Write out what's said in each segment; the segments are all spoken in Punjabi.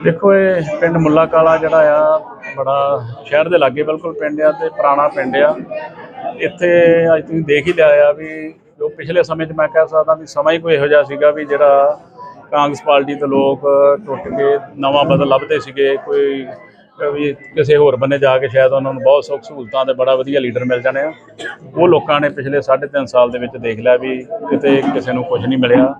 ਦੇਖੋ, ਇਹ ਪਿੰਡ ਮੁੱਲਾ ਕਾਲਾ ਜਿਹੜਾ ਆ, ਬੜਾ ਸ਼ਹਿਰ ਦੇ ਲਾਗੇ ਬਿਲਕੁਲ ਪਿੰਡ ਆ ਤੇ ਪੁਰਾਣਾ ਪਿੰਡ ਆ। ਇੱਥੇ ਅੱਜ ਤੁਸੀਂ ਦੇਖ ਹੀ ਲਿਆ ਆ ਵੀ ਜੋ ਪਿਛਲੇ ਸਮੇਂ 'ਚ ਮੈਂ ਕਹਿ ਸਕਦਾ ਵੀ ਸਮਾਂ ਹੀ ਕੋਈ ਇਹੋ ਜਿਹਾ ਸੀਗਾ ਵੀ ਜਿਹੜਾ ਕਾਂਗਰਸ ਪਾਰਟੀ ਤੋਂ ਲੋਕ ਟੁੱਟ ਕੇ ਨਵਾਂ ਬਦਲ ਲੱਭਦੇ ਸੀਗੇ, ਕੋਈ, ਵੀ ਕਿਸੇ ਹੋਰ ਬੰਨੇ ਜਾ ਕੇ ਸ਼ਾਇਦ ਉਹਨਾਂ ਨੂੰ ਬਹੁਤ ਸੁੱਖ ਸਹੂਲਤਾਂ ਤੇ ਬੜਾ ਵਧੀਆ ਲੀਡਰ ਮਿਲ ਜਾਣੇ ਆ। ਉਹ ਲੋਕਾਂ ਨੇ ਪਿਛਲੇ 3.5 ਸਾਲ ਦੇ ਵਿੱਚ ਦੇਖ ਲਿਆ ਵੀ ਕਿਤੇ ਕਿਸੇ ਨੂੰ ਕੁਝ ਨਹੀਂ ਮਿਲਿਆ।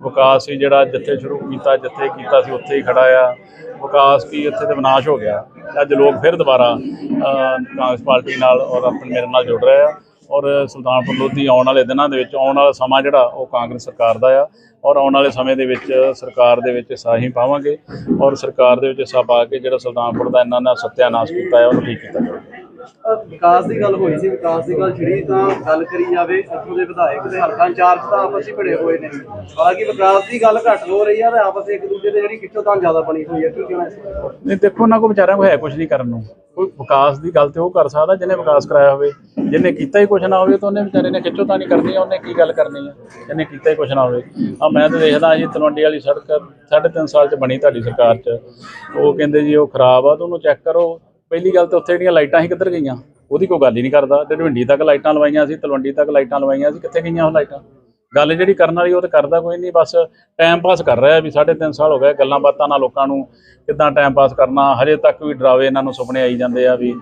ਵਿਕਾਸ ਸੀ ਜਿਹੜਾ ਜਿੱਥੇ ਸ਼ੁਰੂ ਕੀਤਾ, ਜਿੱਥੇ ਕੀਤਾ ਸੀ, ਉੱਥੇ ਹੀ ਖੜਾ ਆ। ਵਿਕਾਸ ਕੀ ਇੱਥੇ ਤੇ ਵਿਨਾਸ਼ ਹੋ ਗਿਆ। ਅੱਜ ਲੋਕ ਫਿਰ ਦੁਬਾਰਾ ਕਾਂਗਰਸ ਪਾਰਟੀ ਨਾਲ ਔਰ ਆਪਣੇ ਮੇਰੇ ਨਾਲ ਜੁੜ ਰਹੇ ਆ ਔਰ ਸੁਲਤਾਨਪੁਰ ਲੋਧੀ ਆਉਣ ਵਾਲੇ ਦਿਨਾਂ ਦੇ ਵਿੱਚ, ਆਉਣ ਵਾਲਾ ਸਮਾਂ ਜਿਹੜਾ, ਉਹ ਕਾਂਗਰਸ ਸਰਕਾਰ ਦਾ ਆ ਔਰ ਆਉਣ ਵਾਲੇ ਸਮੇਂ ਦੇ ਵਿੱਚ ਸਰਕਾਰ ਦੇ ਵਿੱਚ ਹਿੱਸਾ ਹੀ ਪਾਵਾਂਗੇ ਔਰ ਸਰਕਾਰ ਦੇ ਵਿੱਚ ਹਿੱਸਾ ਪਾ ਕੇ ਜਿਹੜਾ ਸੁਲਤਾਨਪੁਰ ਦਾ ਇਹਨਾਂ ਨੇ ਸੱਤਿਆਨਾਸ਼ ਕੀਤਾ ਹੈ ਉਹਨੂੰ ਠੀਕ ਕੀਤਾ ਵਿਕਾਸ ਦੀ ਗੱਲ ਹੋਈ ਸੀ, ਵਿਕਾਸ ਦੀ ਗੱਲ ਛਿੜੀ ਤਾਂ ਗੱਲ ਕਰੀ ਜਾਵੇ, ਇੱਥੋਂ ਦੇ ਵਿਧਾਇਕ ਤੇ ਹਲਕਾ ਇੰਚਾਰਜ ਤਾਂ ਆਪਸ ਵਿੱਚ ਭਿੜੇ ਹੋਏ ਨੇ। ਹਾਲਾਂਕਿ ਵਿਕਾਸ ਦੀ ਗੱਲ ਘੱਟ ਹੋ ਰਹੀ ਆ ਤੇ ਆਪਸ ਇੱਕ ਦੂਜੇ ਦੇ ਜਿਹੜੀ ਖਿੱਚੋ ਤਾਂ ਜ਼ਿਆਦਾ ਬਣੀ ਹੋਈ ਹੈ ਕੀ ਕਹਿਣਾ ਨਹੀਂ, ਦੇਖੋ, ਉਹਨਾਂ ਕੋਲ ਵਿਚਾਰਿਆਂ ਕੋਲ ਹੈ ਕੁਝ ਨਹੀਂ ਕਰਨ ਨੂੰ। ਕੋਈ ਵਿਕਾਸ ਦੀ ਗੱਲ ਤੇ ਉਹ ਕਰ ਸਕਦਾ, ਜਿਹਨੇ ਵਿਕਾਸ ਕਰਾਇਆ ਹੋਵੇ। ਜਿਹਨੇ ਕੀਤਾ ਹੀ ਕੁਝ ਨਾ ਹੋਵੇ ਤਾਂ ਉਹਨੇ ਵਿਚਾਰੇ ਨੇ ਖਿੱਚੋ ਤਾਂ ਨਹੀਂ ਕਰਨੀ, ਉਹਨੇ ਕੀ ਗੱਲ ਕਰਨੀ ਆ? ਜਿਹਨੇ ਕੀਤਾ ਹੀ ਕੁਝ ਨਾ ਹੋਵੇ। ਆ ਮੈਂ ਤਾਂ ਦੇਖਦਾ ਜੀ, ਤਲਵੰਡੀ ਵਾਲੀ ਸੜਕ ਸਾਢੇ ਤਿੰਨ ਸਾਲ ਚ ਬਣੀ ਤੁਹਾਡੀ ਸਰਕਾਰ ਚ। ਉਹ ਕਹਿੰਦੇ ਜੀ, ਉਹ ਖਰਾਬ ਆ, ਤਾਂ ਉਹਨੂੰ ਚੈੱਕ ਕਰੋ। ਪਹਿਲੀ ਗੱਲ ਤਾਂ ਉੱਥੇ ਜਿਹੜੀਆਂ ਲਾਈਟਾਂ ਸੀ ਕਿੱਧਰ ਗਈਆਂ? ਉਹਦੀ ਕੋਈ ਗੱਲ ਹੀ ਨਹੀਂ ਕਰਦਾ। ਤੇ ਤੱਕ ਲਾਈਟਾਂ ਲਵਾਈਆਂ ਸੀ, ਤਲਵੰਡੀ ਤੱਕ ਲਾਈਟਾਂ ਲਵਾਈਆਂ ਸੀ, ਕਿੱਥੇ ਗਈਆਂ ਉਹ ਲਾਈਟਾਂ? ਗੱਲ ਜਿਹੜੀ ਕਰਨ ਵਾਲੀ ਉਹ ਤਾਂ ਕਰਦਾ ਕੋਈ ਨਹੀਂ, ਬਸ ਟਾਈਮ ਪਾਸ ਕਰ ਰਿਹਾ ਵੀ ਸਾਢੇ ਤਿੰਨ ਸਾਲ ਹੋ ਗਏ ਗੱਲਾਂ ਬਾਤਾਂ ਨਾਲ ਲੋਕਾਂ ਨੂੰ ਕਿੱਦਾਂ ਟਾਈਮ ਪਾਸ ਕਰਨਾ, ਹਜੇ ਤੱਕ ਵੀ ਡਰਾਵੇ ਇਹਨਾਂ ਨੂੰ ਸੁਪਨੇ ਆਈ ਜਾਂਦੇ ਆ ਵੀ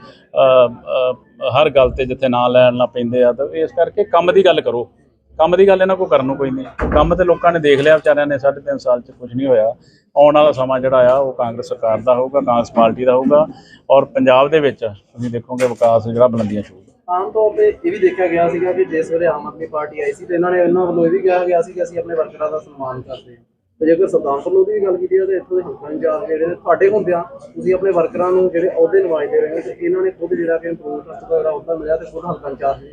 ਹਰ ਗੱਲ ਤੇ ਜਿੱਥੇ ਨਾਂ ਲੈਣ ਲੱਗ ਪੈਂਦੇ ਆ, ਤਾਂ ਇਸ ਕਰਕੇ ਕੰਮ ਦੀ ਗੱਲ ਕਰੋ। ਕੰਮ ਦੀ ਗੱਲ ਇਹਨਾਂ ਕੋ ਕਰਨ ਨੂੰ ਕੋਈ ਨਹੀਂ। ਕੰਮ ਤੇ ਲੋਕਾਂ ਨੇ ਦੇਖ ਲਿਆ, ਵਿਚਾਰਿਆਂ ਨੇ ਸਾਢੇ ਤਿੰਨ ਸਾਲ ਚ ਕੁਝ ਨਹੀਂ ਹੋਇਆ। ਆਉਣ ਵਾਲਾ ਸਮਾਂ ਜਿਹੜਾ ਆ, ਉਹ ਕਾਂਗਰਸ ਸਰਕਾਰ ਦਾ ਹੋਊਗਾ, ਕਾਂਗਰਸ ਪਾਰਟੀ ਦਾ ਹੋਊਗਾ ਔਰ ਪੰਜਾਬ ਦੇ ਵਿੱਚ ਤੁਸੀਂ ਦੇਖੋਗੇ ਵਿਕਾਸ ਜਿਹੜਾ ਬੁਲੰਦੀਆਂ ਛੂਹੂਗਾ ਆਮ ਤੌਰ ਤੇ ਇਹ ਵੀ ਦੇਖਿਆ ਗਿਆ ਸੀਗਾ ਕਿ ਜਿਸ ਵੇਲੇ ਆਮ ਆਦਮੀ ਪਾਰਟੀ ਆਈ ਸੀ ਤੇ ਇਹਨਾਂ ਨੇ ਇਹਨਾਂ ਵੱਲੋਂ ਇਹ ਵੀ ਕਿਹਾ ਗਿਆ ਸੀ ਕਿ ਅਸੀਂ ਆਪਣੇ ਵਰਕਰਾਂ ਦਾ ਸਨਮਾਨ ਕਰਦੇ ਹਾਂ। ਤੇ ਜੇਕਰ ਸਰਦਾਰ ਨੂੰ ਦੀ ਗੱਲ ਕੀਤੀ ਜਾਵੇ ਤਾਂ ਇੱਥੋਂ ਦੇ ਹਲਕਾ ਇੰਚਾਰਜ ਜਿਹੜੇ ਨੇ ਤੁਹਾਡੇ ਹੁੰਦਿਆਂ ਤੁਸੀਂ ਆਪਣੇ ਵਰਕਰਾਂ ਨੂੰ ਜਿਹੜੇ ਅਹੁਦੇ ਨਵਾਜਦੇ ਰਹੇ ਤੇ ਇਹਨਾਂ ਨੇ ਖੁਦ ਜਿਹੜਾ ਕਿ ਇੰਪਰੂਵ ਟਰਸਟ ਦਾ ਜਿਹੜਾ ਅਹੁਦਾ ਮਿਲਿਆ ਤੇ ਖੁਦ ਹਲਕਾ ਇੰਚਾਰਜ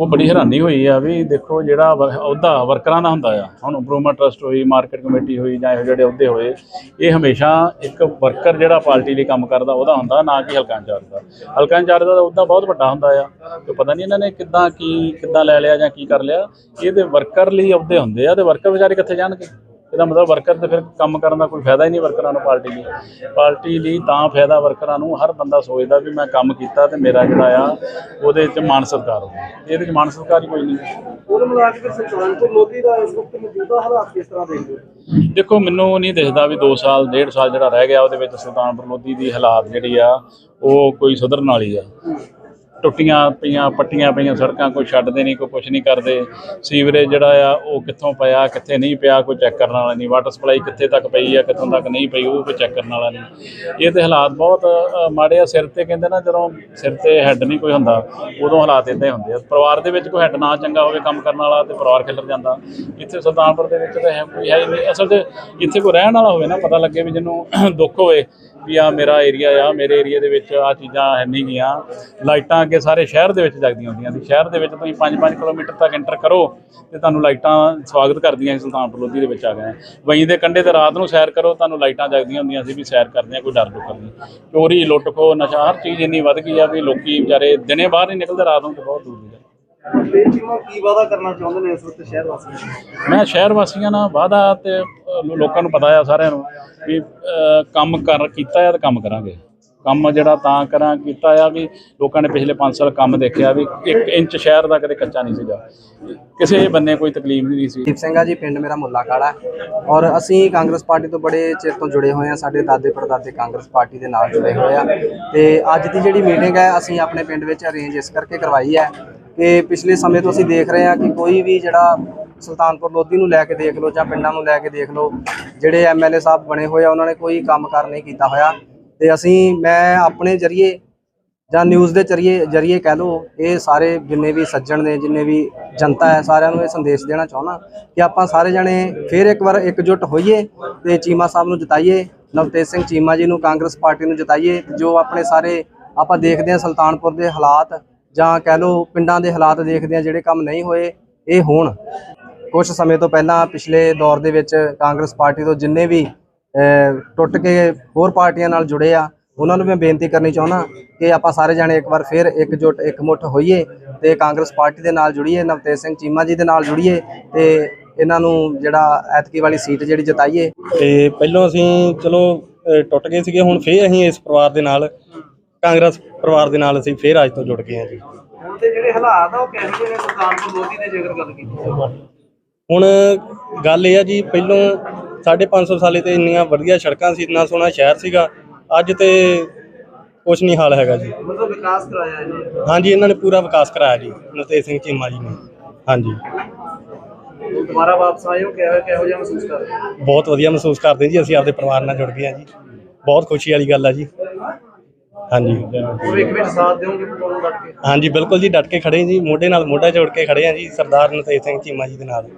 ਉਹ ਬੜੀ ਹੈਰਾਨੀ ਹੋਈ ਆ ਵੀ ਦੇਖੋ ਜਿਹੜਾ ਵ- ਅਹੁਦਾ ਵਰਕਰਾਂ ਦਾ ਹੁੰਦਾ ਆ। ਹੁਣ ਇੰਪਰੂਵਮੈਂਟ ਟਰਸਟ ਹੋਈ ਮਾਰਕੀਟ ਕਮੇਟੀ ਹੋਈ ਜਾਂ ਇਹੋ ਜਿਹੜੇ ਅਹੁਦੇ ਹੋਏ, ਇਹ ਹਮੇਸ਼ਾ ਇੱਕ ਵਰਕਰ ਜਿਹੜਾ ਪਾਰਟੀ ਲਈ ਕੰਮ ਕਰਦਾ, ਉਹਦਾ ਹੁੰਦਾ, ਨਾ ਕਿ ਹਲਕਾ ਇੰਚਾਰਜ ਦਾ। ਹਲਕਾ ਇੰਚਾਰਜ ਦਾ ਅਹੁਦਾ ਬਹੁਤ ਵੱਡਾ ਹੁੰਦਾ ਆ, ਤੇ ਪਤਾ ਨਹੀਂ ਇਹਨਾਂ ਨੇ ਕਿੱਦਾਂ ਕੀ, ਕਿੱਦਾਂ ਲੈ ਲਿਆ ਜਾਂ ਕੀ ਕਰ ਲਿਆ। ਇਹਦੇ ਵਰਕਰ ਲਈ ਅਹੁਦੇ ਹੁੰਦੇ ਆ, ਤੇ ਵਰਕਰ ਵਿਚਾਰੇ ਕਿੱਥੇ ਜਾਣਗੇ? ਇਹਦਾ ਮਤਲਬ ਵਰਕਰ ਤੇ ਫਿਰ ਕੰਮ ਕਰਨ ਦਾ ਕੋਈ ਫਾਇਦਾ ਹੀ ਨਹੀਂ ਵਰਕਰਾਂ ਨੂੰ ਪਾਰਟੀ ਲਈ। ਪਾਰਟੀ ਲਈ ਤਾਂ ਫਾਇਦਾ ਵਰਕਰਾਂ ਨੂੰ ਹਰ ਬੰਦਾ ਸੋਚਦਾ ਵੀ ਮੈਂ ਕੰਮ ਕੀਤਾ ਤੇ ਮੇਰਾ ਜਿਹੜਾ ਆ ਉਹਦੇ 'ਚ ਮਾਣ ਸਤਿਕਾਰ ਹੋਵੇ। ਇਹਦੇ 'ਚ ਮਾਣ ਸਤਿਕਾਰ ਹੀ ਕੋਈ ਨਹੀਂ। ਕੁੱਲ ਮਿਲਾ ਕੇ ਫਿਰ ਸੁਲਤਾਨਪੁਰ ਲੋਧੀ ਦਾ ਇਸ ਵਕਤ ਮੌਜੂਦਾ ਹਾਲਾਤ ਕਿਸ ਤਰ੍ਹਾਂ ਦੇਖਦੇ ਹੋ? ਦੇਖੋ ਮੈਨੂੰ ਨਹੀਂ ਦਿਖਦਾ ਵੀ 2 ਸਾਲ 1.5 ਸਾਲ ਜਿਹੜਾ ਰਹਿ ਗਿਆ ਉਹਦੇ ਵਿੱਚ ਸੁਲਤਾਨਪੁਰ ਲੋਧੀ ਦੀ ਹਾਲਾਤ ਜਿਹੜੀ ਆ ਉਹ ਕੋਈ ਸੁਧਰਨ ਵਾਲੀ ਆ। ਟੁੱਟੀਆਂ ਪਈਆਂ, ਪੱਟੀਆਂ ਪਈਆਂ ਸੜਕਾਂ ਕੋਈ ਛੱਡਦੇ ਨਹੀਂ, ਕੋਈ ਕੁਝ ਨਹੀਂ ਕਰਦੇ। ਸੀਵਰੇਜ ਜਿਹੜਾ ਆ, ਉਹ ਕਿੱਥੋਂ ਪਿਆ, ਕਿੱਥੇ ਨਹੀਂ ਪਿਆ, ਕੋਈ ਚੈੱਕ ਕਰਨ ਵਾਲਾ ਨਹੀਂ। ਵਾਟਰ ਸਪਲਾਈ ਕਿੱਥੇ ਤੱਕ ਪਈ ਆ, ਕਿੱਥੋਂ ਤੱਕ ਨਹੀਂ ਪਈ, ਉਹ ਕੋਈ ਚੈੱਕ ਕਰਨ ਵਾਲਾ ਨਹੀਂ। ਇਹ ਤੇ ਹਾਲਾਤ ਬਹੁਤ ਮਾੜੇ ਆ। ਸਿਰ ਤੇ ਕਹਿੰਦੇ ਨਾ, ਜਦੋਂ ਸਿਰ ਤੇ ਹੈੱਡ ਨਹੀਂ ਕੋਈ ਹੁੰਦਾ, ਉਦੋਂ ਹਾਲਾਤ ਇਦਾਂ ਹੀ ਹੁੰਦੇ ਆ। ਪਰਿਵਾਰ ਦੇ ਵਿੱਚ ਕੋਈ ਹੈੱਡ ਨਾ ਚੰਗਾ ਹੋਵੇ ਕੰਮ ਕਰਨ ਵਾਲਾ ਤੇ ਪਰਿਵਾਰ ਖਿਲਰ ਜਾਂਦਾ। ਇੱਥੇ ਸੁਲਤਾਨਪੁਰ ਦੇ ਵਿੱਚ ਤਾਂ ਹੈ ਕੋਈ ਹੈ ਹੀ ਨਹੀਂ। ਅਸਲ 'ਚ ਇੱਥੇ ਕੋਈ ਰਹਿਣ ਵਾਲਾ ਹੋਵੇ ਨਾ, ਪਤਾ ਲੱਗੇ ਵੀ ਜਿਹਨੂੰ ਦੁੱਖ ਹੋਵੇ, ਵੀ ਆ ਮੇਰਾ ਏਰੀਆ ਆ, ਮੇਰੇ ਏਰੀਆ ਦੇ ਵਿੱਚ ਆ ਚੀਜ਼ਾਂ ਹੈ ਨਹੀਂ ਗੀਆਂ। ਲਾਈਟਾਂ ਅੱਗੇ ਸਾਰੇ ਸ਼ਹਿਰ ਦੇ ਵਿੱਚ ਜਗਦੀਆਂ ਹੁੰਦੀਆਂ ਸੀ ਸ਼ਹਿਰ ਦੇ ਵਿੱਚ ਤੁਸੀਂ 5-5 ਕਿਲੋਮੀਟਰ ਤੱਕ ਐਂਟਰ ਕਰੋ ਤੇ ਤੁਹਾਨੂੰ ਲਾਈਟਾਂ ਸਵਾਗਤ ਕਰਦੀਆਂ ਸੀ ਸੁਲਤਾਨਪੁਰ ਲੋਧੀ ਦੇ ਵਿੱਚ ਆ ਗਏ ਵਹੀਂ ਦੇ ਕੰਢੇ ਤੇ ਰਾਤ ਨੂੰ ਸੈਰ ਕਰੋ ਤੁਹਾਨੂੰ ਲਾਈਟਾਂ ਜਗਦੀਆਂ ਹੁੰਦੀਆਂ ਸੀ ਵੀ ਸੈਰ ਕਰਦੇ ਆ ਕੋਈ ਡਰ ਡੁੱਕਰ ਨਹੀਂ। ਚੋਰੀ ਲੁੱਟ ਖੋ ਨਸ਼ਾ ਹਰ ਚੀਜ਼ ਇੰਨੀ ਵੱਧ ਗਈ ਆ ਵੀ ਲੋਕੀ ਵਿਚਾਰੇ ਦਿਨੇ ਬਾਹਰ ਨਹੀਂ ਨਿਕਲਦੇ ਰਾਤ ਨੂੰ ਤੇ ਬਹੁਤ ਦੂਰ ਦੀ ਗੱਲ ਤੇ ਚੀਮਾ ਕੀ ਵਾਅਦਾ ਕਰਨਾ ਚਾਹੁੰਦੇ ਨੇ ਇਸ ਵਕਤ ਸ਼ਹਿਰ ਵਾਸੀਆਂ ਨੂੰ? ਮੈਂ ਸ਼ਹਿਰ ਵਾਸੀਆਂ ਨਾਲ ਵਾਅਦਾ ਤੇ ਲੋਕਾਂ ਨੂੰ ਪਤਾ ਆ ਸਾਰਿਆਂ ਨੂੰ ਵੀ ਕੰਮ ਕਰ ਕੀਤਾ ਆ ਤੇ ਕੰਮ ਕਰਾਂਗੇ। ਕੰਮ ਜਿਹੜਾ ਤਾਂ ਕਰਾਂ ਕੀਤਾ ਆ ਵੀ ਲੋਕਾਂ ਨੇ ਪਿਛਲੇ 5 ਸਾਲ ਕੰਮ ਦੇਖਿਆ ਵੀ 1 ਇੰਚ ਸ਼ਹਿਰ ਦਾ ਕਦੇ ਕੱਚਾ ਨਹੀਂ ਸੀਗਾ। ਕਿਸੇ ਬੰਨੇ ਕੋਈ ਤਕਲੀਫ ਨਹੀਂ ਸੀ। ਦੀਪ ਸਿੰਘ ਆ ਜੀ, ਪਿੰਡ ਮੇਰਾ ਮੁੱਲਾ ਕਾਲਾ ਔਰ ਅਸੀਂ ਕਾਂਗਰਸ ਪਾਰਟੀ ਤੋਂ ਬੜੇ ਚਿਰ ਤੋਂ ਜੁੜੇ ਹੋਏ ਆ ਸਾਡੇ ਦਾਦੇ ਪੜਦਾਦੇ ਕਾਂਗਰਸ ਪਾਰਟੀ ਦੇ ਨਾਲ ਜੁੜੇ ਹੋਏ ਆ ਤੇ ਅੱਜ ਦੀ ਜਿਹੜੀ ਮੀਟਿੰਗ ਹੈ, ਅਸੀਂ ਆਪਣੇ ਪਿੰਡ ਵਿੱਚ ਅਰੇਂਜ ਇਸ ਕਰਕੇ ਕਰਵਾਈ ਹੈ ਕਿ ਪਿਛਲੇ ਸਮੇਂ ਤੋਂ ਅਸੀਂ ਦੇਖ ਰਹੇ ਹਾਂ ਕਿ ਕੋਈ ਵੀ ਜਿਹੜਾ ਸੁਲਤਾਨਪੁਰ ਲੋਧੀ ਨੂੰ ਲੈ ਕੇ ਦੇਖ ਲਓ ਜਾਂ ਪਿੰਡਾਂ ਨੂੰ ਲੈ ਕੇ ਦੇਖ ਲਓ, ਜਿਹੜੇ ਐਮਐਲਏ ਸਾਹਿਬ ਬਣੇ ਹੋਏ ਆ, ਉਹਨਾਂ ਨੇ ਕੋਈ ਕੰਮ ਕੰਮਕਾਰ ਨਹੀਂ ਕੀਤਾ ਹੋਇਆ। ਤੇ ਅਸੀਂ, ਮੈਂ ਆਪਣੇ ਜਰੀਏ ਜਾਂ ਨਿਊਜ਼ ਦੇ ਜਰੀਏ ਜਰੀਏ ਕਹਿ ਲਓ, ਇਹ ਸਾਰੇ ਜਿੰਨੇ ਵੀ ਸੱਜਣ ਨੇ, ਜਿੰਨੇ ਵੀ ਜਨਤਾ ਹੈ, ਸਾਰਿਆਂ ਨੂੰ ਇਹ ਸੰਦੇਸ਼ ਦੇਣਾ ਚਾਹੁੰਦਾ ਕਿ ਆਪਾਂ ਸਾਰੇ ਜਣੇ ਫਿਰ ਇੱਕ ਵਾਰ ਇਕਜੁੱਟ ਹੋਈਏ ਤੇ ਚੀਮਾ ਸਾਹਿਬ ਨੂੰ ਜਿਤਾਈਏ, ਨਵਤੇਜ ਸਿੰਘ ਚੀਮਾ ਜੀ ਨੂੰ, ਕਾਂਗਰਸ ਪਾਰਟੀ ਨੂੰ ਜਿਤਾਈਏ, ਜੋ ਆਪਣੇ ਸਾਰੇ ਆਪਾਂ ਦੇਖਦੇ ਹਾਂ ਸੁਲਤਾਨਪੁਰ ਦੇ ਹਾਲਾਤ ਜਾਂ ਕਹਿ ਲਓ ਪਿੰਡਾਂ ਦੇ ਹਾਲਾਤ ਦੇਖਦੇ ਹਾਂ ਜਿਹੜੇ ਕੰਮ ਨਹੀਂ ਹੋਏ, ਇਹ ਹੋਣ। ਕੁਝ ਸਮੇਂ ਤੋਂ ਪਹਿਲਾਂ ਪਿਛਲੇ ਦੌਰ ਦੇ ਵਿੱਚ ਕਾਂਗਰਸ ਪਾਰਟੀ ਤੋਂ ਜਿੰਨੇ ਵੀ ਟੁੱਟ ਕੇ ਹੋਰ ਪਾਰਟੀਆਂ ਨਾਲ ਜੁੜੇ ਆ। ਉਹਨਾਂ ਨੂੰ ਮੈਂ ਬੇਨਤੀ ਕਰਨੀ ਚਾਹੁੰਦਾ ਕਿ ਆਪਾਂ ਸਾਰੇ ਜਾਣੇ ਇੱਕ ਵਾਰ ਫਿਰ ਇਕਜੁੱਟ ਇਕਮੁੱਠ ਹੋਈਏ ਤੇ ਕਾਂਗਰਸ ਪਾਰਟੀ ਦੇ ਨਾਲ ਜੁੜੀਏ ਨਵਤੇਜ ਸਿੰਘ ਚੀਮਾ ਜੀ ਦੇ ਨਾਲ ਜੁੜੀਏ ਤੇ ਇਹਨਾਂ ਨੂੰ ਜਿਹੜਾ ਐਤਕੀ ਵਾਲੀ ਸੀਟ ਜਿਹੜੀ ਜਿਤਾਈਏ। ਤੇ ਪਹਿਲਾਂ ਅਸੀਂ ਚਲੋ ਟੁੱਟ ਗਏ ਸੀਗੇ ਹੁਣ ਫੇਰ ਅਸੀਂ ਇਸ ਪਰਿਵਾਰ ਦੇ ਨਾਲ ਕਾਂਗਰਸ ਪਰਿਵਾਰ ਦੇ ਨਾਲ ਅਸੀਂ ਫੇਰ ਅੱਜ ਤੋਂ ਜੁੜ ਗਏ ਹਾਂ ਜੀ। ਹੁਣ ਦੇ ਜਿਹੜੇ ਹਾਲਾਤ ਆ ਉਹ ਕਿਹੋ ਜਿਹੇ ਨੇ? ਸੁਲਤਾਨਪੁਰ ਲੋਧੀ ਦੇ ਜੇਕਰ ਗੱਲ ਕੀਤੀ ਹੁਣ ਗੱਲ ਇਹ ਆ ਜੀ ਪਹਿਲੋਂ 550 ਸਾਲੇ ਤੇ ਇੰਨੀਆਂ ਵਧੀਆ ਸੜਕਾਂ ਸੀ ਇੰਨਾ ਸੋਹਣਾ ਸ਼ਹਿਰ ਸੀਗਾ। ਅੱਜ ਤੇ ਕੁਛ ਨਹੀਂ ਹਾਲ ਹੈਗਾ ਜੀ। ਮਤਲਬ ਵਿਕਾਸ ਕਰਾਇਆ ਜੀ। ਹਾਂਜੀ ਇਹਨਾਂ ਨੇ ਪੂਰਾ ਵਿਕਾਸ ਕਰਾਇਆ ਜੀ ਨਤੇਜ ਸਿੰਘ ਚੀਮਾ ਜੀ ਨੇ। ਹਾਂਜੀ। ਦੁਬਾਰਾ ਵਾਪਸ ਆਏ ਹੋ ਕਿਹੋ ਕਿਹੋ ਜਿਹਾ ਮਹਿਸੂਸ ਕਰ ਰਹੇ ਬਹੁਤ ਵਧੀਆ ਮਹਿਸੂਸ ਕਰਦੇ ਜੀ ਅਸੀਂ ਆਪਦੇ ਪਰਿਵਾਰ ਨਾਲ ਜੁੜ ਗਏ ਹਾਂ ਜੀ। ਬਹੁਤ ਖੁਸ਼ੀ ਵਾਲੀ ਗੱਲ ਆ ਜੀ। ਹਾਂਜੀ। ਭਵਿੱਖ ਵਿੱਚ ਸਾਥ ਦਿਓਗੇ ਤੁਹਾਨੂੰ ਡਟ ਕੇ? ਹਾਂਜੀ ਬਿਲਕੁਲ ਜੀ ਡਟ ਕੇ ਖੜੇ ਜੀ। ਮੋਢੇ ਨਾਲ ਮੋਢਾ ਜੋੜ ਕੇ ਖੜੇ ਹਾਂ ਜੀ ਸਰਦਾਰ ਨਤੇਜ ਸਿੰਘ ਚੀਮਾ ਜੀ ਦੇ ਨਾਲ।